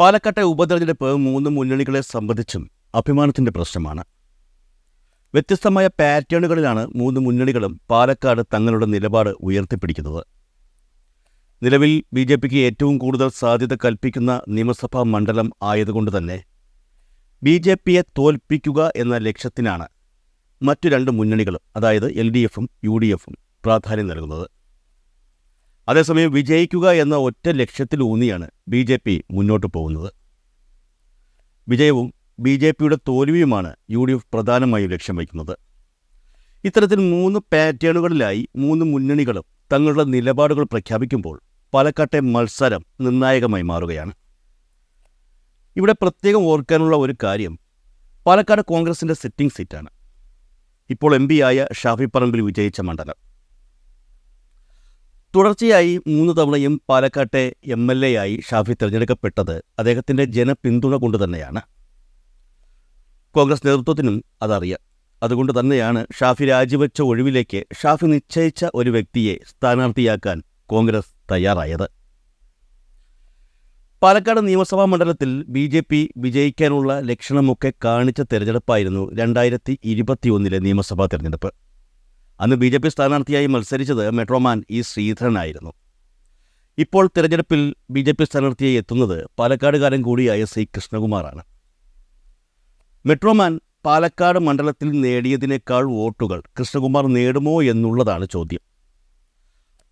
പാലക്കാട്ടെ ഉപതെരഞ്ഞെടുപ്പ് മൂന്ന് മുന്നണികളെ സംബന്ധിച്ചും അഭിമാനത്തിന്റെ പ്രശ്നമാണ്. വ്യത്യസ്തമായ പാറ്റേണുകളിലാണ് മൂന്ന് മുന്നണികളും പാലക്കാട് തങ്ങളുടെ നിലപാട് ഉയർത്തിപ്പിടിക്കുന്നത്. നിലവിൽ ബി ജെ പിക്ക് ഏറ്റവും കൂടുതൽ സാധ്യത കൽപ്പിക്കുന്ന നിയമസഭാ മണ്ഡലം ആയതുകൊണ്ട് തന്നെ ബി ജെ പിയെ തോൽപ്പിക്കുക എന്ന ലക്ഷ്യത്തിനാണ് മറ്റു രണ്ട് മുന്നണികളും അതായത് എൽ ഡി എഫും യു ഡി എഫും പ്രാധാന്യം നൽകുന്നത്. അതേസമയം വിജയിക്കുക എന്ന ഒറ്റ ലക്ഷ്യത്തിലൂന്നിയാണ് ബി ജെ പി മുന്നോട്ട് പോകുന്നത്. വിജയവും ബി ജെ പിയുടെ തോൽവിയുമാണ് യു ഡി എഫ് പ്രധാനമായും ലക്ഷ്യം വയ്ക്കുന്നത്. ഇത്തരത്തിൽ മൂന്ന് പാറ്റേണുകളിലായി മൂന്ന് മുന്നണികളും തങ്ങളുടെ നിലപാടുകൾ പ്രഖ്യാപിക്കുമ്പോൾ പാലക്കാട്ടെ മത്സരം നിർണായകമായി മാറുകയാണ്. ഇവിടെ പ്രത്യേകം ഓർക്കാനുള്ള ഒരു കാര്യം പാലക്കാട് കോൺഗ്രസിന്റെ സിറ്റിംഗ് സീറ്റാണ്. ഇപ്പോൾ എം ആയ ഷാഫി പറമ്പിൽ വിജയിച്ച മണ്ഡലം. തുടർച്ചയായി മൂന്ന് തവണയും പാലക്കാട്ടെ എം എൽ എ ആയി ഷാഫി തിരഞ്ഞെടുക്കപ്പെട്ടത് അദ്ദേഹത്തിന്റെ ജനപിന്തുണ കൊണ്ട് തന്നെയാണ്. കോൺഗ്രസ് നേതൃത്വത്തിനും അതറിയാം. അതുകൊണ്ട് തന്നെയാണ് ഷാഫി രാജിവെച്ച ഒഴിവിലേക്ക് ഷാഫി നിശ്ചയിച്ച ഒരു വ്യക്തിയെ സ്ഥാനാർത്ഥിയാക്കാൻ കോൺഗ്രസ് തയ്യാറായത്. പാലക്കാട് നിയമസഭാ മണ്ഡലത്തിൽ ബി ജെ പി വിജയിക്കാനുള്ള ലക്ഷണമൊക്കെ കാണിച്ച തെരഞ്ഞെടുപ്പായിരുന്നു രണ്ടായിരത്തി ഇരുപത്തിയൊന്നിലെ നിയമസഭാ തെരഞ്ഞെടുപ്പ്. അന്ന് ബി ജെ പി സ്ഥാനാർത്ഥിയായി മത്സരിച്ചത് മെട്രോമാൻ ഇ ശ്രീധരനായിരുന്നു. ഇപ്പോൾ തിരഞ്ഞെടുപ്പിൽ ബി ജെ പി സ്ഥാനാർത്ഥിയായി എത്തുന്നത് പാലക്കാടുകാരൻ കൂടിയായ സി കൃഷ്ണകുമാറാണ്. മെട്രോമാൻ പാലക്കാട് മണ്ഡലത്തിൽ നേടിയതിനേക്കാൾ വോട്ടുകൾ കൃഷ്ണകുമാർ നേടുമോ എന്നുള്ളതാണ് ചോദ്യം.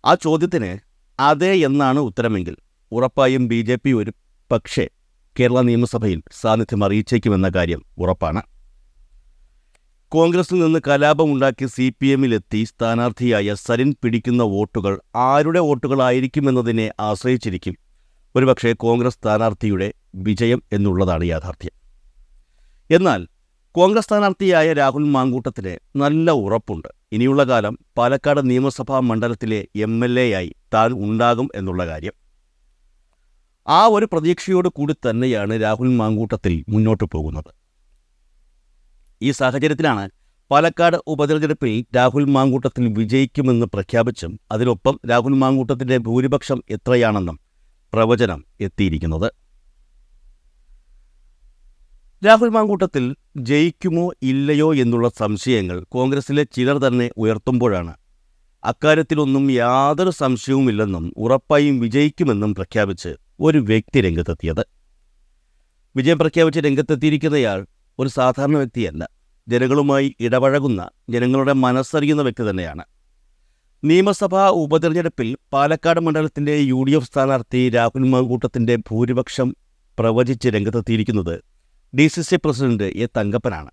ആ ചോദ്യത്തിന് അതെ എന്നാണ് ഉത്തരമെങ്കിൽ ഉറപ്പായും ബി ജെ പി ഒരു പക്ഷേ കേരള നിയമസഭയിൽ സാന്നിധ്യം അറിയിച്ചേക്കുമെന്ന കാര്യം ഉറപ്പാണ്. കോൺഗ്രസിൽ നിന്ന് കലാപമുണ്ടാക്കി സി പി എമ്മിലെത്തി സ്ഥാനാർത്ഥിയായ സരിൻ പിടിക്കുന്ന വോട്ടുകൾ ആരുടെ വോട്ടുകളായിരിക്കുമെന്നതിനെ ആശ്രയിച്ചിരിക്കും. ഒരുപക്ഷെ കോൺഗ്രസ് സ്ഥാനാർത്ഥിയുടെ വിജയം എന്നുള്ളതാണ് യാഥാർത്ഥ്യം. എന്നാൽ കോൺഗ്രസ് സ്ഥാനാർത്ഥിയായ രാഹുൽ മാങ്കൂട്ടത്തിന് നല്ല ഉറപ്പുണ്ട്. ഇനിയുള്ള കാലം പാലക്കാട് നിയമസഭാ മണ്ഡലത്തിലെ എം എൽ എ ആയി താൻ ഉണ്ടാകും എന്നുള്ള കാര്യം. ആ ഒരു പ്രതീക്ഷയോട് കൂടി തന്നെയാണ് രാഹുൽ മാങ്കൂട്ടത്തിൽ മുന്നോട്ട് പോകുന്നത്. ഈ സാഹചര്യത്തിലാണ് പാലക്കാട് ഉപതെരഞ്ഞെടുപ്പിൽ രാഹുൽ മാങ്കൂട്ടത്തിൽ വിജയിക്കുമെന്ന് പ്രഖ്യാപിച്ചും അതിനൊപ്പം രാഹുൽ മാങ്കൂട്ടത്തിന്റെ ഭൂരിപക്ഷം എത്രയാണെന്നും പ്രവചനം എത്തിയിരിക്കുന്നത്. രാഹുൽ മാങ്കൂട്ടത്തിൽ ജയിക്കുമോ ഇല്ലയോ എന്നുള്ള സംശയങ്ങൾ കോൺഗ്രസിലെ ചിലർ തന്നെ ഉയർത്തുമ്പോഴാണ്. അക്കാര്യത്തിലൊന്നും യാതൊരു സംശയവുമില്ലെന്നും ഉറപ്പായും വിജയിക്കുമെന്നും പ്രഖ്യാപിച്ച് ഒരു വ്യക്തി രംഗത്തെത്തിയത്. വിജയം പ്രഖ്യാപിച്ച് രംഗത്തെത്തിയിരിക്കുന്നയാൾ ഒരു സാധാരണ വ്യക്തിയല്ല. ജനങ്ങളുമായി ഇടപഴകുന്ന ജനങ്ങളുടെ മനസ്സറിയുന്ന വ്യക്തി തന്നെയാണ്. നിയമസഭാ ഉപതെരഞ്ഞെടുപ്പിൽ പാലക്കാട് മണ്ഡലത്തിന്റെ യു ഡി എഫ് സ്ഥാനാർത്ഥി രാഹുൽ മാങ്കൂട്ടത്തിന്റെ ഭൂരിപക്ഷം പ്രവചിച്ച് രംഗത്തെത്തിയിരിക്കുന്നത് D C C president A തങ്കപ്പനാണ്.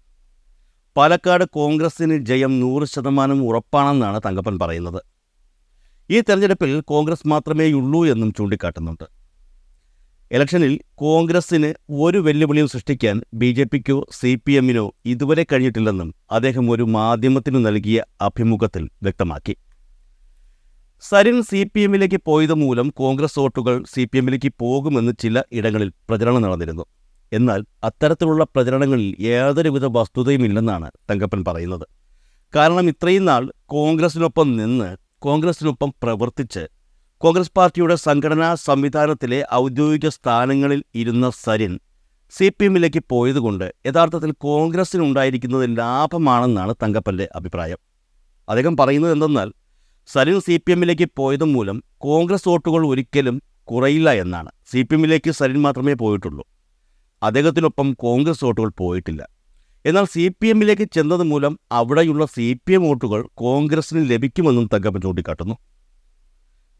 Palakkad കോൺഗ്രസിന് ജയം നൂറ് ശതമാനം ഉറപ്പാണെന്നാണ് തങ്കപ്പൻ പറയുന്നത്. ഈ തെരഞ്ഞെടുപ്പിൽ കോൺഗ്രസ് മാത്രമേയുള്ളൂ എന്നും ചൂണ്ടിക്കാട്ടുന്നുണ്ട്. ഇലക്ഷനിൽ കോൺഗ്രസിന് ഒരു വെല്ലുവിളിയും സൃഷ്ടിക്കാൻ ബി ജെ പിക്കോ സി പി എമ്മിനോ ഇതുവരെ കഴിഞ്ഞിട്ടില്ലെന്നും അദ്ദേഹം ഒരു മാധ്യമത്തിനു നൽകിയ അഭിമുഖത്തിൽ വ്യക്തമാക്കി. സരിൻ സി പി എമ്മിലേക്ക് പോയത് മൂലം കോൺഗ്രസ് വോട്ടുകൾ സി പി എമ്മിലേക്ക് പോകുമെന്ന് ചില ഇടങ്ങളിൽ പ്രചരണം നടന്നിരുന്നു. എന്നാൽ അത്തരത്തിലുള്ള പ്രചരണങ്ങളിൽ യാതൊരുവിധ വസ്തുതയുമില്ലെന്നാണ് തങ്കപ്പൻ പറയുന്നത്. കാരണം ഇത്രയും നാൾ കോൺഗ്രസിനൊപ്പം നിന്ന് കോൺഗ്രസിനൊപ്പം പ്രവർത്തിച്ച് കോൺഗ്രസ് പാർട്ടിയുടെ സംഘടനാ സംവിധാനത്തിലെ ഔദ്യോഗിക സ്ഥാനങ്ങളിൽ ഇരുന്ന സരിൻ സി പി എമ്മിലേക്ക് പോയതുകൊണ്ട് യഥാർത്ഥത്തിൽ കോൺഗ്രസിനുണ്ടായിരിക്കുന്നത് ലാഭമാണെന്നാണ് തങ്കപ്പന്റെ അഭിപ്രായം. അദ്ദേഹം പറയുന്നത് എന്തെന്നാൽ സരിൻ സി പി എമ്മിലേക്ക് പോയത് മൂലം കോൺഗ്രസ് വോട്ടുകൾ ഒരിക്കലും കുറയില്ല എന്നാണ്. സി പി എമ്മിലേക്ക് സരിൻ മാത്രമേ പോയിട്ടുള്ളൂ. അദ്ദേഹത്തിനൊപ്പം കോൺഗ്രസ് വോട്ടുകൾ പോയിട്ടില്ല. എന്നാൽ സി പി എമ്മിലേക്ക് ചെന്നത് മൂലം അവിടെയുള്ള സി പി എം വോട്ടുകൾ കോൺഗ്രസിന് ലഭിക്കുമെന്നും തങ്കപ്പൻ ചൂണ്ടിക്കാട്ടുന്നു.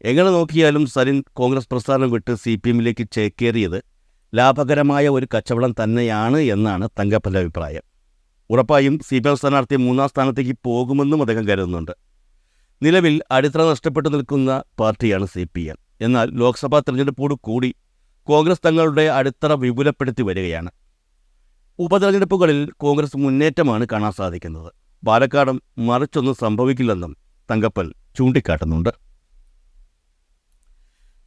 എങ്ങനെ നോക്കിയാലും സരിൻ കോൺഗ്രസ് പ്രസ്ഥാനം വിട്ട് സി പി എമ്മിലേക്ക് ചേക്കേറിയത് ലാഭകരമായ ഒരു കച്ചവടം തന്നെയാണ് എന്നാണ് തങ്കപ്പന്റെ അഭിപ്രായം. ഉറപ്പായും സി പി എം സ്ഥാനാർത്ഥി മൂന്നാം സ്ഥാനത്തേക്ക് പോകുമെന്നും അദ്ദേഹം കരുതുന്നുണ്ട്. നിലവിൽ അടിത്തറ നഷ്ടപ്പെട്ടു നിൽക്കുന്ന പാർട്ടിയാണ് സി പി എം. എന്നാൽ ലോക്സഭാ തെരഞ്ഞെടുപ്പോട് കൂടി കോൺഗ്രസ് തങ്ങളുടെ അടിത്തറ വിപുലപ്പെടുത്തി വരികയാണ്. ഉപതെരഞ്ഞെടുപ്പുകളിൽ കോൺഗ്രസ് മുന്നേറ്റമാണ് കാണാൻ സാധിക്കുന്നത്. പാലക്കാടും മറിച്ചൊന്നും സംഭവിക്കില്ലെന്നും തങ്കപ്പൽ ചൂണ്ടിക്കാട്ടുന്നുണ്ട്.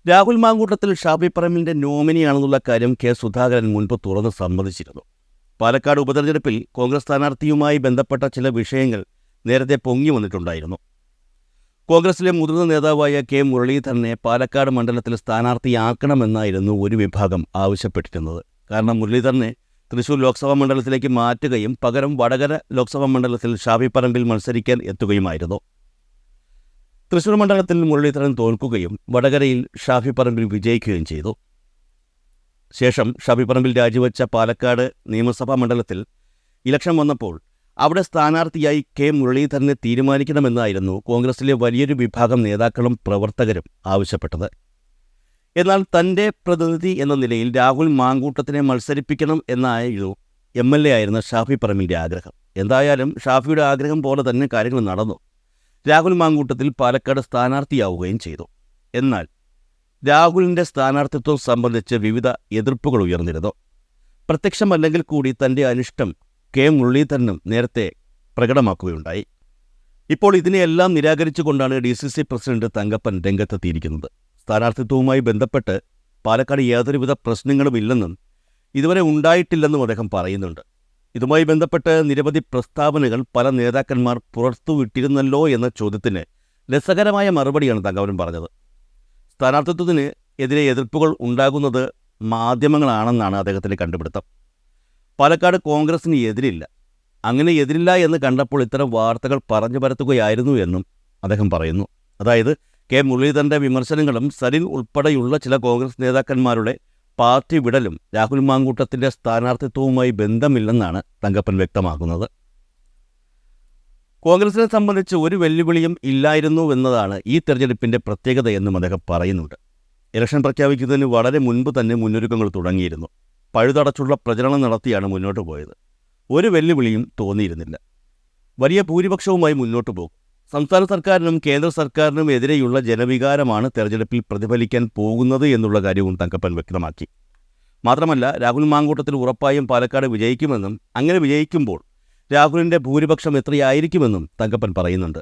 രാഹുൽ മാങ്കൂട്ടത്തിൽ ഷാഫി പറമ്പിലിന്റെ നോമിനിയാണെന്നുള്ള കാര്യം കെ സുധാകരൻ മുൻപ് തുറന്ന് സമ്മതിച്ചിരുന്നു. പാലക്കാട് ഉപതെരഞ്ഞെടുപ്പിൽ കോൺഗ്രസ് സ്ഥാനാർത്ഥിയുമായി ബന്ധപ്പെട്ട ചില വിഷയങ്ങൾ നേരത്തെ പൊങ്ങി വന്നിട്ടുണ്ടായിരുന്നു. കോൺഗ്രസിലെ മുതിർന്ന നേതാവായ കെ മുരളീധരനെ പാലക്കാട് മണ്ഡലത്തിൽ സ്ഥാനാർത്ഥിയാക്കണമെന്നായിരുന്നു ഒരു വിഭാഗം ആവശ്യപ്പെട്ടിരുന്നത്. കാരണം മുരളീധരനെ തൃശൂർ ലോക്സഭാ മണ്ഡലത്തിലേക്ക് മാറ്റുകയും പകരം വടകര ലോക്സഭാ മണ്ഡലത്തിൽ ഷാഫി പറമ്പിൽ മത്സരിക്കാൻ എത്തുകയുമായിരുന്നു. തൃശൂർ മണ്ഡലത്തിൽ മുരളീധരൻ തോൽക്കുകയും വടകരയിൽ ഷാഫി പറമ്പിൽ വിജയിക്കുകയും ചെയ്തു. ശേഷം ഷാഫി പറമ്പിൽ രാജിവെച്ച പാലക്കാട് നിയമസഭാ മണ്ഡലത്തിൽ ഇലക്ഷൻ വന്നപ്പോൾ അവിടെ സ്ഥാനാർത്ഥിയായി കെ മുരളീധരനെ തീരുമാനിക്കണമെന്നായിരുന്നു കോൺഗ്രസിലെ വലിയൊരു വിഭാഗം നേതാക്കളും പ്രവർത്തകരും ആവശ്യപ്പെട്ടത്. എന്നാൽ തന്റെ പ്രതിനിധി എന്ന നിലയിൽ രാഹുൽ മാങ്കൂട്ടത്തിനെ മത്സരിപ്പിക്കണം എന്നായിരുന്നു എം എൽ എ ആയിരുന്ന ഷാഫി പറമ്പിന്റെ ആഗ്രഹം. എന്തായാലും ഷാഫിയുടെ ആഗ്രഹം പോലെ തന്നെ കാര്യങ്ങൾ നടന്നു. രാഹുൽ മാങ്കൂട്ടത്തിൽ പാലക്കാട് സ്ഥാനാർത്ഥിയാവുകയും ചെയ്തു. എന്നാൽ രാഹുലിന്റെ സ്ഥാനാർത്ഥിത്വം സംബന്ധിച്ച് വിവിധ എതിർപ്പുകൾ ഉയർന്നിരുന്നു. പ്രത്യക്ഷമല്ലെങ്കിൽ കൂടി തന്റെ അനിഷ്ടം കെ മുരളീധരനും നേരത്തെ പ്രകടമാക്കുകയുണ്ടായി. ഇപ്പോൾ ഇതിനെയെല്ലാം നിരാകരിച്ചുകൊണ്ടാണ് D C C president Thankappan രംഗത്തെത്തിയിരിക്കുന്നത്. സ്ഥാനാർത്ഥിത്വവുമായി ബന്ധപ്പെട്ട് പാലക്കാട് യാതൊരുവിധ പ്രശ്നങ്ങളുമില്ലെന്നും ഇതുവരെ ഉണ്ടായിട്ടില്ലെന്നും അദ്ദേഹം പറയുന്നുണ്ട്. ഇതുമായി ബന്ധപ്പെട്ട് നിരവധി പ്രസ്താവനകൾ പല നേതാക്കന്മാർ പുറത്തുവിട്ടിരുന്നല്ലോ എന്ന ചോദ്യത്തിന് രസകരമായ മറുപടിയാണ് തങ്കപ്പൻ പറഞ്ഞത്. സ്ഥാനാർത്ഥിത്വത്തിന് എതിരെ എതിർപ്പുകൾ ഉണ്ടാകുന്നത് മാധ്യമങ്ങളാണെന്നാണ് അദ്ദേഹത്തിന്റെ കണ്ടുപിടുത്തം. പാലക്കാട് കോൺഗ്രസിന് എതിരില്ല. അങ്ങനെ എതിരില്ല എന്ന് കണ്ടപ്പോൾ ഇത്തരം വാർത്തകൾ പറഞ്ഞു പരത്തുകയായിരുന്നു എന്നും അദ്ദേഹം പറയുന്നു. അതായത് കെ മുരളീധരന്റെ വിമർശനങ്ങളും സരിൻ ഉൾപ്പെടെയുള്ള ചില കോൺഗ്രസ് നേതാക്കന്മാരുടെ പാർട്ടി വിടലും രാഹുൽ മാങ്കൂട്ടത്തിന്റെ സ്ഥാനാർത്ഥിത്വവുമായി ബന്ധമില്ലെന്നാണ് തങ്കപ്പൻ വ്യക്തമാക്കുന്നത്. കോൺഗ്രസിനെ സംബന്ധിച്ച് ഒരു വെല്ലുവിളിയും ഇല്ലായിരുന്നു എന്നതാണ് ഈ തെരഞ്ഞെടുപ്പിന്റെ പ്രത്യേകതയെന്നും അദ്ദേഹം പറയുന്നുണ്ട്. ഇലക്ഷൻ പ്രഖ്യാപിക്കുന്നതിന് വളരെ മുൻപ് തന്നെ മുന്നൊരുക്കങ്ങൾ തുടങ്ങിയിരുന്നു. പഴുതടച്ചുള്ള പ്രചരണം നടത്തിയാണ് മുന്നോട്ട് പോയത്. ഒരു വെല്ലുവിളിയും തോന്നിയിരുന്നില്ല. വലിയ ഭൂരിപക്ഷവുമായി മുന്നോട്ട് പോകും സംസ്ഥാന സർക്കാരിനും കേന്ദ്ര സർക്കാരിനും എതിരെയുള്ള ജനവികാരമാണ് തെരഞ്ഞെടുപ്പിൽ പ്രതിഫലിക്കാൻ പോകുന്നത് എന്നുള്ള കാര്യവും തങ്കപ്പൻ വ്യക്തമാക്കി. മാത്രമല്ല രാഹുൽ മാങ്കൂട്ടത്തിൽ ഉറപ്പായും പാലക്കാട് വിജയിക്കുമെന്നും അങ്ങനെ വിജയിക്കുമ്പോൾ രാഹുലിന്റെ ഭൂരിപക്ഷം എത്രയായിരിക്കുമെന്നും തങ്കപ്പൻ പറയുന്നുണ്ട്.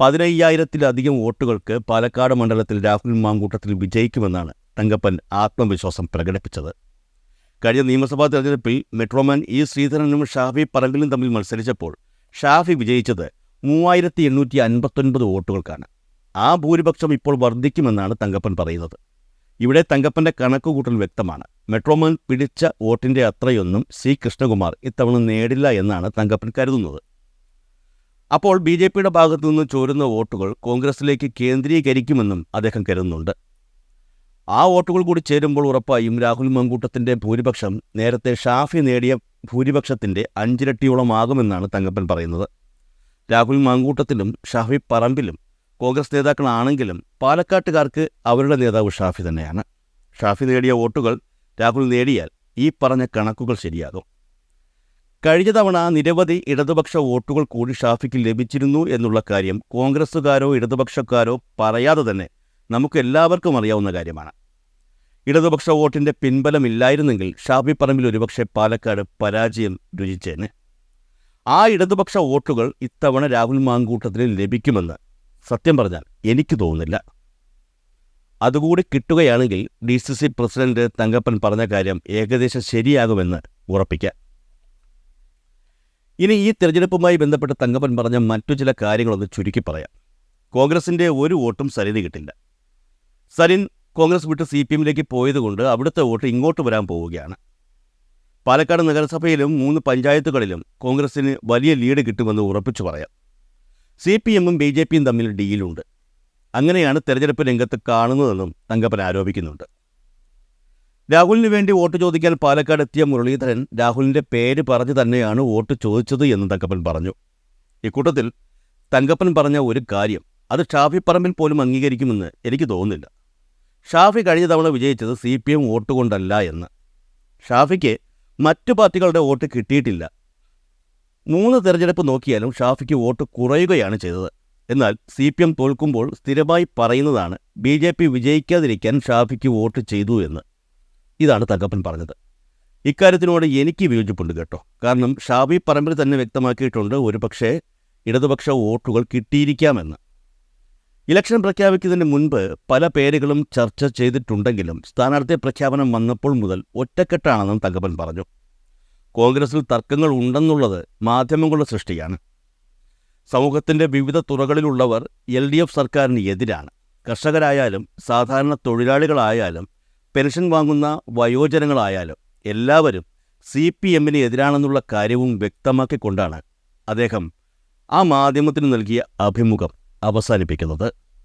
പതിനയ്യായിരത്തിലധികം വോട്ടുകൾക്ക് പാലക്കാട് മണ്ഡലത്തിൽ രാഹുൽ മാങ്കൂട്ടത്തിൽ വിജയിക്കുമെന്നാണ് തങ്കപ്പൻ ആത്മവിശ്വാസം പ്രകടിപ്പിച്ചത്. കഴിഞ്ഞ നിയമസഭാ തെരഞ്ഞെടുപ്പിൽ മെട്രോമാൻ ഇ ശ്രീധരനും ഷാഫി പറമ്പിലും തമ്മിൽ മത്സരിച്ചപ്പോൾ ഷാഫി വിജയിച്ചത് മൂവായിരത്തി എണ്ണൂറ്റി അൻപത്തൊൻപത് വോട്ടുകൾക്കാണ്. ആ ഭൂരിപക്ഷം ഇപ്പോൾ വർദ്ധിക്കുമെന്നാണ് തങ്കപ്പൻ പറയുന്നത്. ഇവിടെ തങ്കപ്പന്റെ കണക്കുകൂട്ടൽ വ്യക്തമാണ്. മെട്രോമാൻ പിടിച്ച വോട്ടിന്റെ അത്രയൊന്നും സി. കൃഷ്ണകുമാർ ഇത്തവണ നേടില്ല എന്നാണ് തങ്കപ്പൻ കരുതുന്നത്. അപ്പോൾ ബി. ജെ. പിയുടെ ഭാഗത്തു നിന്ന് ചോരുന്ന വോട്ടുകൾ കോൺഗ്രസിലേക്ക് കേന്ദ്രീകരിക്കുമെന്നും അദ്ദേഹം കരുതുന്നുണ്ട്. ആ വോട്ടുകൾ കൂടി ചേരുമ്പോൾ ഉറപ്പായും രാഹുൽ മങ്കൂട്ടത്തിന്റെ ഭൂരിപക്ഷം നേരത്തെ ഷാഫി നേടിയ ഭൂരിപക്ഷത്തിന്റെ അഞ്ചിരട്ടിയോളമാകുമെന്നാണ് തങ്കപ്പൻ പറയുന്നത്. രാഹുൽ മാങ്കൂട്ടത്തിലും ഷാഫി പറമ്പിലും കോൺഗ്രസ് നേതാക്കളാണെങ്കിലും പാലക്കാട്ടുകാർക്ക് അവരുടെ നേതാവ് ഷാഫി തന്നെയാണ്. ഷാഫി നേടിയ വോട്ടുകൾ രാഹുൽ നേടിയാൽ ഈ പറഞ്ഞ കണക്കുകൾ ശരിയാകും. കഴിഞ്ഞ തവണ നിരവധി ഇടതുപക്ഷ വോട്ടുകൾ കൂടി ഷാഫിക്ക് ലഭിച്ചിരുന്നു എന്നുള്ള കാര്യം കോൺഗ്രസ്സുകാരോ ഇടതുപക്ഷക്കാരോ പറയാതെ തന്നെ നമുക്ക് എല്ലാവർക്കും അറിയാവുന്ന കാര്യമാണ്. ഇടതുപക്ഷ വോട്ടിന്റെ പിൻബലമില്ലായിരുന്നെങ്കിൽ ഷാഫി പറമ്പിൽ ഒരുപക്ഷെ പാലക്കാട് പരാജയം രുചിച്ചേനെ. ആ ഇടതുപക്ഷ വോട്ടുകൾ ഇത്തവണ രാഹുൽ മാങ്കൂട്ടത്തിന് ലഭിക്കുമെന്ന് സത്യം പറഞ്ഞാൽ എനിക്ക് തോന്നുന്നില്ല. അതുകൂടി കിട്ടുകയാണെങ്കിൽ D C C president Thankappan പറഞ്ഞ കാര്യം ഏകദേശം ശരിയാകുമെന്ന് ഉറപ്പിക്കാം. ഇനി ഈ തെരഞ്ഞെടുപ്പുമായി ബന്ധപ്പെട്ട് തങ്കപ്പൻ പറഞ്ഞ മറ്റു ചില കാര്യങ്ങളൊന്ന് ചുരുക്കി പറയാം. കോൺഗ്രസിന്റെ ഒരു വോട്ടും സരിന് കിട്ടില്ല. സരിൻ കോൺഗ്രസ് വിട്ട് സി പി എമ്മിലേക്ക് പോയതുകൊണ്ട് അവിടുത്തെ വോട്ട് ഇങ്ങോട്ട് വരാൻ പോവുകയാണ്. പാലക്കാട് നഗരസഭയിലും മൂന്ന് പഞ്ചായത്തുകളിലും കോൺഗ്രസിന് വലിയ ലീഡ് കിട്ടുമെന്ന് ഉറപ്പിച്ചു പറയാം. സി പി എമ്മും ബി ജെ പിയും തമ്മിൽ ഡീലുണ്ട്. അങ്ങനെയാണ് തെരഞ്ഞെടുപ്പ് രംഗത്ത് കാണുന്നതെന്നും തങ്കപ്പൻ ആരോപിക്കുന്നുണ്ട്. രാഹുലിന് വേണ്ടി വോട്ട് ചോദിക്കാൻ പാലക്കാട് എത്തിയ മുരളീധരൻ രാഹുലിന്റെ പേര് പറഞ്ഞു തന്നെയാണ് വോട്ട് ചോദിച്ചത് എന്ന് തങ്കപ്പൻ പറഞ്ഞു. ഇക്കൂട്ടത്തിൽ തങ്കപ്പൻ പറഞ്ഞ ഒരു കാര്യം അത് ഷാഫി പറമ്പിൽ പോലും അംഗീകരിക്കുമെന്ന് എനിക്ക് തോന്നുന്നില്ല. ഷാഫി കഴിഞ്ഞ തവണ വിജയിച്ചത് സി പി എം വോട്ട് കൊണ്ടല്ല എന്ന്. ഷാഫിക്ക് മറ്റു പാർട്ടികളുടെ വോട്ട് കിട്ടിയിട്ടില്ല. മൂന്ന് തെരഞ്ഞെടുപ്പ് നോക്കിയാലും ഷാഫിക്ക് വോട്ട് കുറയുകയാണ് ചെയ്തത്. എന്നാൽ സി പി എം തോൽക്കുമ്പോൾ സ്ഥിരമായി പറയുന്നതാണ് ബി ജെ പി വിജയിക്കാതിരിക്കാൻ ഷാഫിക്ക് വോട്ട് ചെയ്തു എന്ന്. ഇതാണ് തങ്കപ്പൻ പറഞ്ഞത്. ഇക്കാര്യത്തിനോട് എനിക്ക് വിയോജിപ്പുണ്ട് കേട്ടോ. കാരണം ഷാഫി പറമ്പിൽ തന്നെ വ്യക്തമാക്കിയിട്ടുണ്ട് ഒരുപക്ഷേ ഇടതുപക്ഷ വോട്ടുകൾ കിട്ടിയിരിക്കാമെന്ന്. ഇലക്ഷൻ പ്രഖ്യാപിക്കുന്നതിന് മുൻപ് പല പേരുകളും ചർച്ച ചെയ്തിട്ടുണ്ടെങ്കിലും സ്ഥാനാർത്ഥി പ്രഖ്യാപനം വന്നപ്പോൾ മുതൽ ഒറ്റക്കെട്ടാണെന്നും തങ്കപ്പൻ പറഞ്ഞു. കോൺഗ്രസിൽ തർക്കങ്ങൾ ഉണ്ടെന്നുള്ളത് മാധ്യമങ്ങളുടെ സൃഷ്ടിയാണ്. സമൂഹത്തിന്റെ വിവിധ തുറകളിലുള്ളവർ എൽ ഡി എഫ് സർക്കാരിന് എതിരാണ്. കർഷകരായാലും സാധാരണ തൊഴിലാളികളായാലും പെൻഷൻ വാങ്ങുന്ന വയോജനങ്ങളായാലും എല്ലാവരും സി പി എമ്മിന് എതിരാണെന്നുള്ള കാര്യവും വ്യക്തമാക്കിക്കൊണ്ടാണ് അദ്ദേഹം ആ മാധ്യമത്തിന് നൽകിയ അഭിമുഖം. അവസാനിപ്പിക്കുന്നത്.